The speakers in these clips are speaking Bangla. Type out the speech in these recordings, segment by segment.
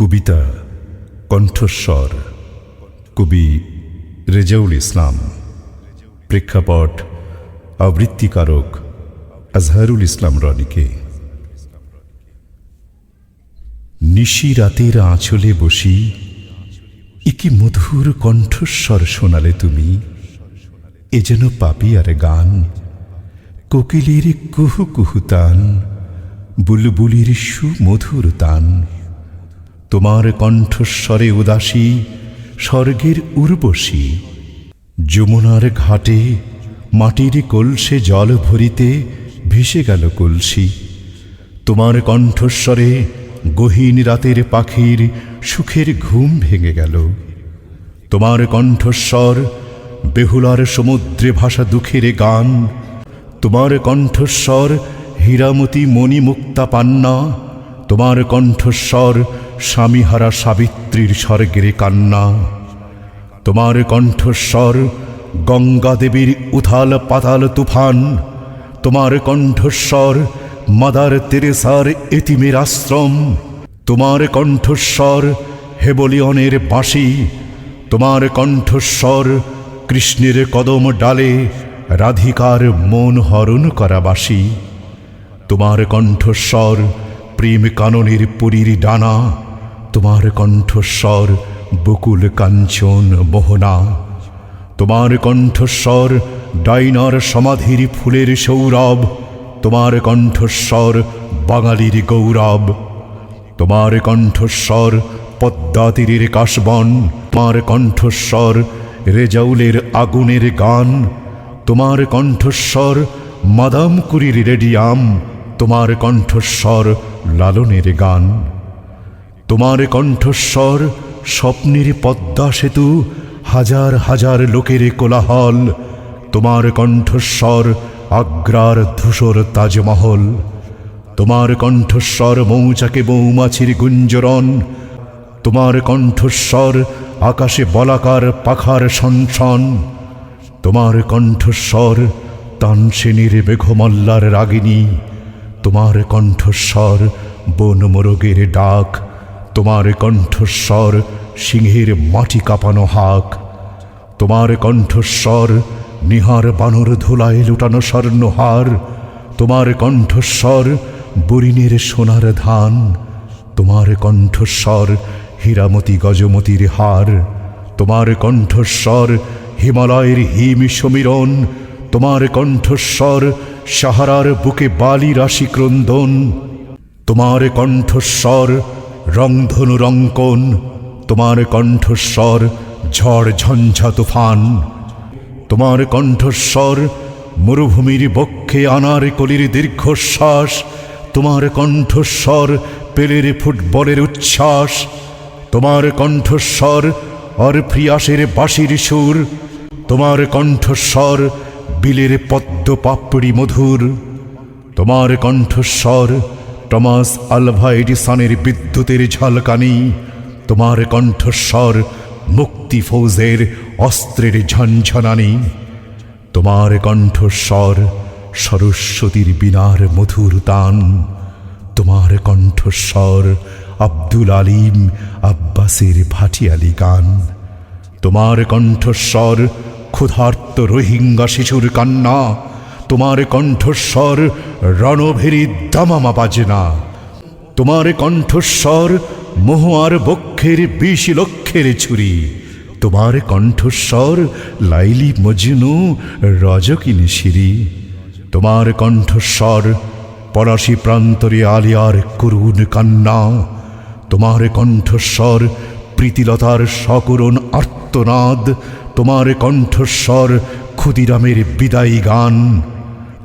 কবিতা কণ্ঠস্বর। কবি রেজাউল ইসলাম। প্রেক্ষাপট আবৃত্তিকারক আজহারুল ইসলাম রনিকে। নিশি রাতের আঁচলে বসি একি মধুর কণ্ঠস্বর শোনালে তুমি? এ যেন পাপিয়ার গান, কোকিলের কুহু কুহু তান, বুলবুলির সুমধুর তান। তোমার কণ্ঠস্বরে উদাসী, স্বর্গের উর্বশী। যমুনার ঘাটে, মাটির কলসে জল ভরিতে ভেসে গেল কলসি। তোমার কণ্ঠস্বরে গহীন রাতের পাখির সুখের ঘুম ভেঙে গেল। তোমার কণ্ঠস্বর, বেহুলার সমুদ্রে ভাষা দুঃখের গান। তোমার কণ্ঠস্বর, হীরামতি মণিমুক্তা পান্না। তোমার কণ্ঠস্বর স্বামীহারা সাবিত্রীর স্বর্গের কান্না। তোমার কণ্ঠস্বর গঙ্গা দেবীর উথাল পাতাল তুফান। তোমার কণ্ঠস্বর মাদার তেরেসার এতিমের আশ্রম। তোমার কণ্ঠস্বর হেবলিয়নের বাঁশি। তোমার কণ্ঠস্বর কৃষ্ণের কদম ডালে রাধিকার মন হরণ করা বাসি তোমার কণ্ঠস্বর প্রেম কাননের পুরীর ডানা। তোমার কণ্ঠস্বর বকুল কাঞ্চন মোহনা। তোমার কণ্ঠস্বর ডাইনার সমাধির ফুলের সৌরভ। তোমার কণ্ঠস্বর বাঙালির গৌরব। তোমার কণ্ঠস্বর পদ্মা তীরের কাশবন। তোমার কণ্ঠস্বর রেজাউলের আগুনের গান। তোমার কণ্ঠস্বর মাদামকুরির রেডিয়াম। তোমার কণ্ঠস্বর লালনের গান। তোমার কণ্ঠস্বর স্বপ্নের পদ্মা সেতু, হাজার হাজার লোকের কোলাহল। তোমার কণ্ঠস্বর আগ্রার ধূসর তাজমহল। তোমার কণ্ঠস্বর মৌচাকে মৌমাছির গুঞ্জরণ। তোমার কণ্ঠস্বর আকাশে বলাকার পাখার সনসন তোমার কণ্ঠস্বর তানসেনীর বেঘমল্লার রাগিনী। তোমার কণ্ঠস্বর বন মোরগের ডাক। তোমার কণ্ঠস্বর সিংহের মাটি কাঁপানো হাক। তোমার কণ্ঠস্বর নিহার বানর ধুলায় লুটানো স্বর্ণহার তোমার কণ্ঠস্বর বরিনের সোনার ধান। তোমার কণ্ঠস্বর হীরামতি গজমতির হার। তোমার কণ্ঠস্বর হিমালয়ের হিম সমীরণ তোমার কণ্ঠস্বর সাহারার বুকে বালি রাশি ক্রন্দন তোমার কণ্ঠস্বর রংধনু রঙ্কন তোমার কণ্ঠস্বর ঝড় ঝঞ্ঝা তুফান। তোমার কণ্ঠস্বর মরুভূমির বক্ষে আনার কলির দীর্ঘশ্বাস, তোমার কণ্ঠস্বর পেলের ফুটবলের উচ্ছ্বাস, তোমার কণ্ঠস্বর অরফ্রিয়াসের বাঁশির সুর, তোমার কণ্ঠস্বর বিলের পদ্ম পাপড়ি মধুর, তোমার কণ্ঠস্বর টমাস আলভা এডিসনের বিদ্যুতের ঝলকানি, তোমার কণ্ঠস্বর মুক্তি ফৌজের অস্ত্রের ঝনঝনানি, তোমার কণ্ঠস্বর সরস্বতীর বিনার মধুর তান তোমার কণ্ঠস্বর আব্দুল আলিম আব্বাসের ভাটিয়ালি গান, তোমার কণ্ঠস্বর ক্ষুধার্ত রোহিঙ্গা শিশুর কান্না তোমার কণ্ঠস্বর রণভেরি দামামা বাজে না তোমার কণ্ঠস্বর মহুয়ার বক্ষের বিশ লক্ষের ছুরি। তোমার কণ্ঠস্বর লাইলি মজনু রজকিনী শিরি তোমার কণ্ঠস্বর পলাশি প্রান্তরে আলিয়ার করুণ কান্না। তোমার কণ্ঠস্বর প্রীতিলতার সকরণ আর্তনাদ। তোমার কণ্ঠস্বর ক্ষুদিরামের বিদায়ী গান।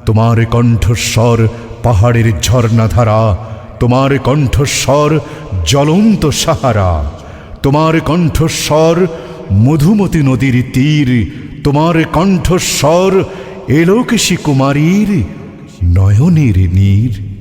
তোমার কণ্ঠস্বর পাহাড়ের ঝর্ণাধারা, তোমার কণ্ঠস্বর জ্বলন্ত সাহারা, তোমার কণ্ঠস্বর মধুমতি নদীর তীর, তোমার কণ্ঠস্বর এলোকেশী কুমারীর নয়নের নীর।